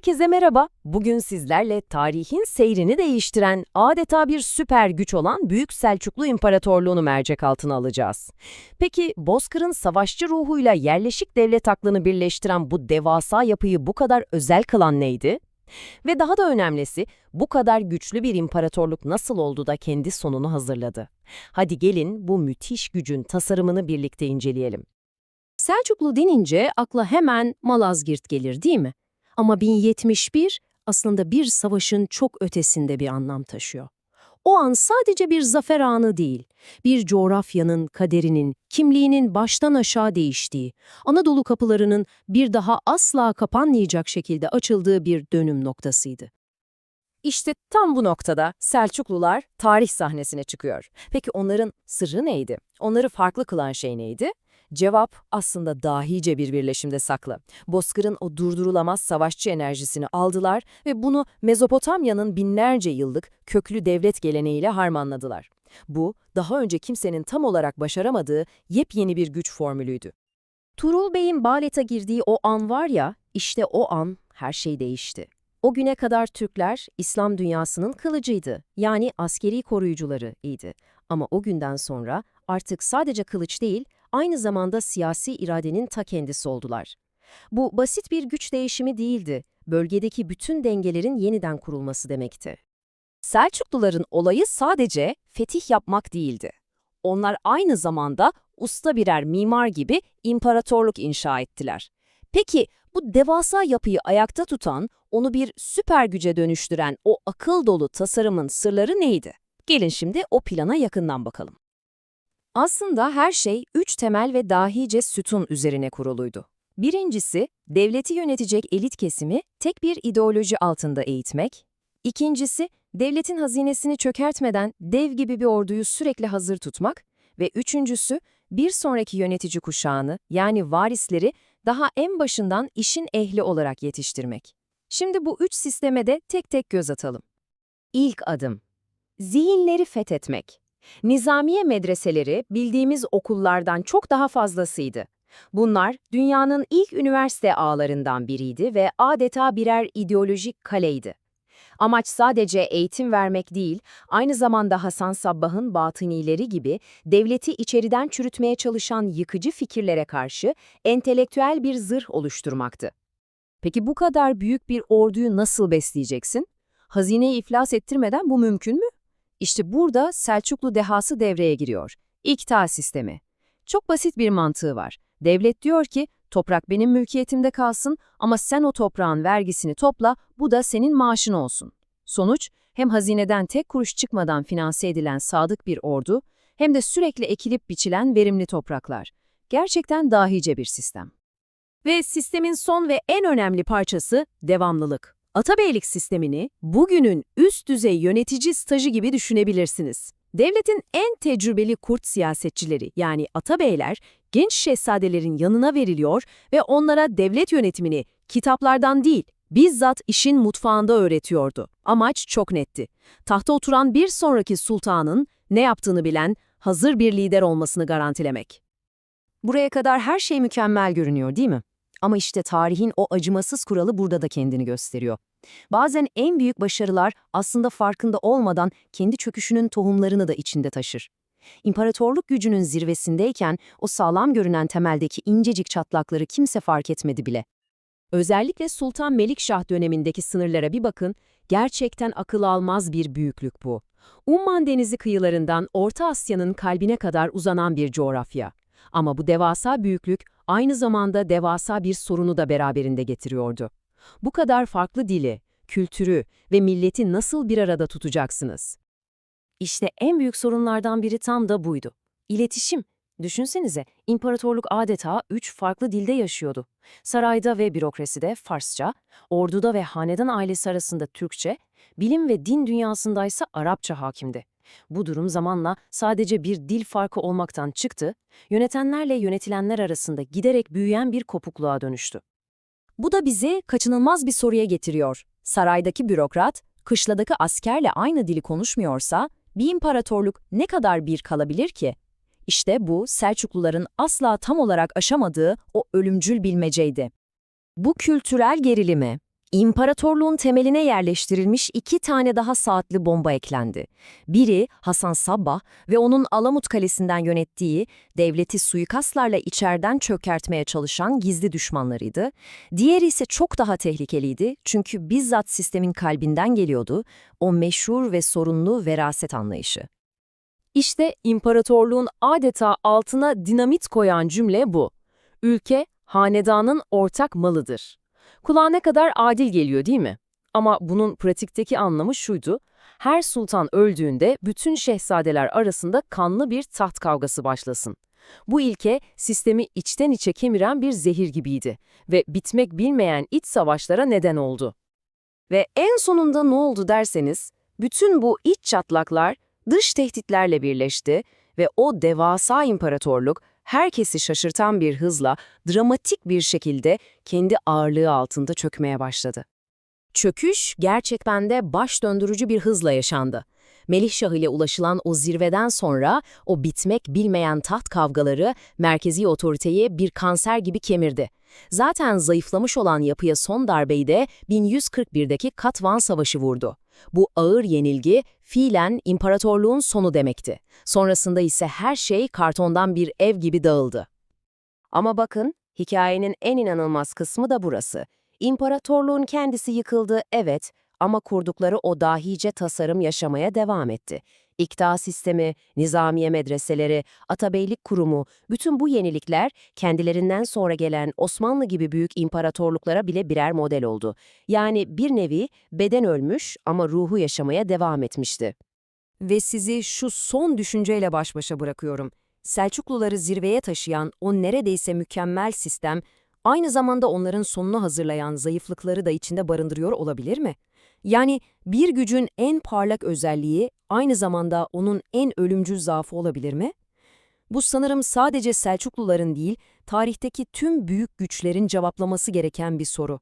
Herkese merhaba. Bugün sizlerle tarihin seyrini değiştiren, adeta bir süper güç olan Büyük Selçuklu İmparatorluğunu mercek altına alacağız. Peki Bozkır'ın savaşçı ruhuyla yerleşik devlet aklını birleştiren bu devasa yapıyı bu kadar özel kılan neydi? Ve daha da önemlisi, bu kadar güçlü bir imparatorluk nasıl oldu da kendi sonunu hazırladı? Hadi gelin bu müthiş gücün tasarımını birlikte inceleyelim. Selçuklu denince akla hemen Malazgirt gelir değil mi? Ama 1071 aslında bir savaşın çok ötesinde bir anlam taşıyor. O an sadece bir zafer anı değil, bir coğrafyanın, kaderinin, kimliğinin baştan aşağı değiştiği, Anadolu kapılarının bir daha asla kapanmayacak şekilde açıldığı bir dönüm noktasıydı. İşte tam bu noktada Selçuklular tarih sahnesine çıkıyor. Peki onların sırrı neydi? Onları farklı kılan şey neydi? Cevap aslında dahice bir birleşimde saklı. Bozkır'ın o durdurulamaz savaşçı enerjisini aldılar ve bunu Mezopotamya'nın binlerce yıllık köklü devlet geleneğiyle harmanladılar. Bu, daha önce kimsenin tam olarak başaramadığı yepyeni bir güç formülüydü. Tuğrul Bey'in Balet'e girdiği o an var ya, işte o an her şey değişti. O güne kadar Türkler İslam dünyasının kılıcıydı, yani askeri koruyucuları idi. Ama o günden sonra artık sadece kılıç değil, aynı zamanda siyasi iradenin ta kendisi oldular. Bu basit bir güç değişimi değildi, bölgedeki bütün dengelerin yeniden kurulması demekti. Selçukluların olayı sadece fetih yapmak değildi. Onlar aynı zamanda usta birer mimar gibi imparatorluk inşa ettiler. Peki bu devasa yapıyı ayakta tutan, onu bir süper güce dönüştüren o akıl dolu tasarımın sırları neydi? Gelin şimdi o plana yakından bakalım. Aslında her şey üç temel ve dahice sütun üzerine kuruluydu. Birincisi, devleti yönetecek elit kesimi tek bir ideoloji altında eğitmek. İkincisi, devletin hazinesini çökertmeden dev gibi bir orduyu sürekli hazır tutmak. Ve üçüncüsü, bir sonraki yönetici kuşağını, yani varisleri, daha en başından işin ehli olarak yetiştirmek. Şimdi bu üç sisteme de tek tek göz atalım. İlk adım. Zihinleri fethetmek. Nizamiye medreseleri bildiğimiz okullardan çok daha fazlasıydı. Bunlar dünyanın ilk üniversite ağlarından biriydi ve adeta birer ideolojik kaleydi. Amaç sadece eğitim vermek değil, aynı zamanda Hasan Sabbah'ın batınileri gibi devleti içeriden çürütmeye çalışan yıkıcı fikirlere karşı entelektüel bir zırh oluşturmaktı. Peki bu kadar büyük bir orduyu nasıl besleyeceksin? Hazineyi iflas ettirmeden bu mümkün mü? İşte burada Selçuklu dehası devreye giriyor. İkta sistemi. Çok basit bir mantığı var. Devlet diyor ki, toprak benim mülkiyetimde kalsın ama sen o toprağın vergisini topla, bu da senin maaşın olsun. Sonuç, hem hazineden tek kuruş çıkmadan finanse edilen sadık bir ordu, hem de sürekli ekilip biçilen verimli topraklar. Gerçekten dahice bir sistem. Ve sistemin son ve en önemli parçası devamlılık. Atabeylik sistemini bugünün üst düzey yönetici stajı gibi düşünebilirsiniz. Devletin en tecrübeli kurt siyasetçileri yani atabeyler genç şehzadelerin yanına veriliyor ve onlara devlet yönetimini kitaplardan değil, bizzat işin mutfağında öğretiyordu. Amaç çok netti. Tahta oturan bir sonraki sultanın ne yaptığını bilen, hazır bir lider olmasını garantilemek. Buraya kadar her şey mükemmel görünüyor değil mi? Ama işte tarihin o acımasız kuralı burada da kendini gösteriyor. Bazen en büyük başarılar aslında farkında olmadan kendi çöküşünün tohumlarını da içinde taşır. İmparatorluk gücünün zirvesindeyken o sağlam görünen temeldeki incecik çatlakları kimse fark etmedi bile. Özellikle Sultan Melikşah dönemindeki sınırlara bir bakın, gerçekten akıl almaz bir büyüklük bu. Umman Denizi kıyılarından Orta Asya'nın kalbine kadar uzanan bir coğrafya. Ama bu devasa büyüklük aynı zamanda devasa bir sorunu da beraberinde getiriyordu. Bu kadar farklı dili, kültürü ve milleti nasıl bir arada tutacaksınız? İşte en büyük sorunlardan biri tam da buydu. İletişim. Düşünsenize, imparatorluk adeta üç farklı dilde yaşıyordu. Sarayda ve bürokraside Farsça, orduda ve hanedan ailesi arasında Türkçe, bilim ve din dünyasındaysa Arapça hakimdi. Bu durum zamanla sadece bir dil farkı olmaktan çıktı, yönetenlerle yönetilenler arasında giderek büyüyen bir kopukluğa dönüştü. Bu da bizi kaçınılmaz bir soruya getiriyor. Saraydaki bürokrat, kışladaki askerle aynı dili konuşmuyorsa, bir imparatorluk ne kadar bir kalabilir ki? İşte bu Selçukluların asla tam olarak aşamadığı o ölümcül bilmeceydi. Bu kültürel gerilimi, İmparatorluğun temeline yerleştirilmiş iki tane daha saatli bomba eklendi. Biri Hasan Sabbah ve onun Alamut Kalesi'nden yönettiği, devleti suikastlarla içeriden çökertmeye çalışan gizli düşmanlarıydı. Diğeri ise çok daha tehlikeliydi çünkü bizzat sistemin kalbinden geliyordu, o meşhur ve sorunlu veraset anlayışı. İşte imparatorluğun adeta altına dinamit koyan cümle bu. Ülke, hanedanın ortak malıdır. Kulağa ne kadar adil geliyor değil mi? Ama bunun pratikteki anlamı şuydu. Her sultan öldüğünde bütün şehzadeler arasında kanlı bir taht kavgası başlasın. Bu ilke sistemi içten içe kemiren bir zehir gibiydi ve bitmek bilmeyen iç savaşlara neden oldu. Ve en sonunda ne oldu derseniz, bütün bu iç çatlaklar dış tehditlerle birleşti ve o devasa imparatorluk herkesi şaşırtan bir hızla dramatik bir şekilde kendi ağırlığı altında çökmeye başladı. Çöküş gerçekten de baş döndürücü bir hızla yaşandı. Melihşah ile ulaşılan o zirveden sonra o bitmek bilmeyen taht kavgaları merkezi otoriteyi bir kanser gibi kemirdi. Zaten zayıflamış olan yapıya son darbeyi de 1141'deki Katvan Savaşı vurdu. Bu ağır yenilgi fiilen imparatorluğun sonu demekti. Sonrasında ise her şey kartondan bir ev gibi dağıldı. Ama bakın, hikayenin en inanılmaz kısmı da burası. İmparatorluğun kendisi yıkıldı, evet ama kurdukları o dahice tasarım yaşamaya devam etti. İkta sistemi, nizamiye medreseleri, atabeylik kurumu, bütün bu yenilikler kendilerinden sonra gelen Osmanlı gibi büyük imparatorluklara bile birer model oldu. Yani bir nevi beden ölmüş ama ruhu yaşamaya devam etmişti. Ve sizi şu son düşünceyle baş başa bırakıyorum. Selçukluları zirveye taşıyan o neredeyse mükemmel sistem, aynı zamanda onların sonunu hazırlayan zayıflıkları da içinde barındırıyor olabilir mi? Yani bir gücün en parlak özelliği aynı zamanda onun en ölümcül zaafı olabilir mi? Bu sanırım sadece Selçukluların değil, tarihteki tüm büyük güçlerin cevaplaması gereken bir soru.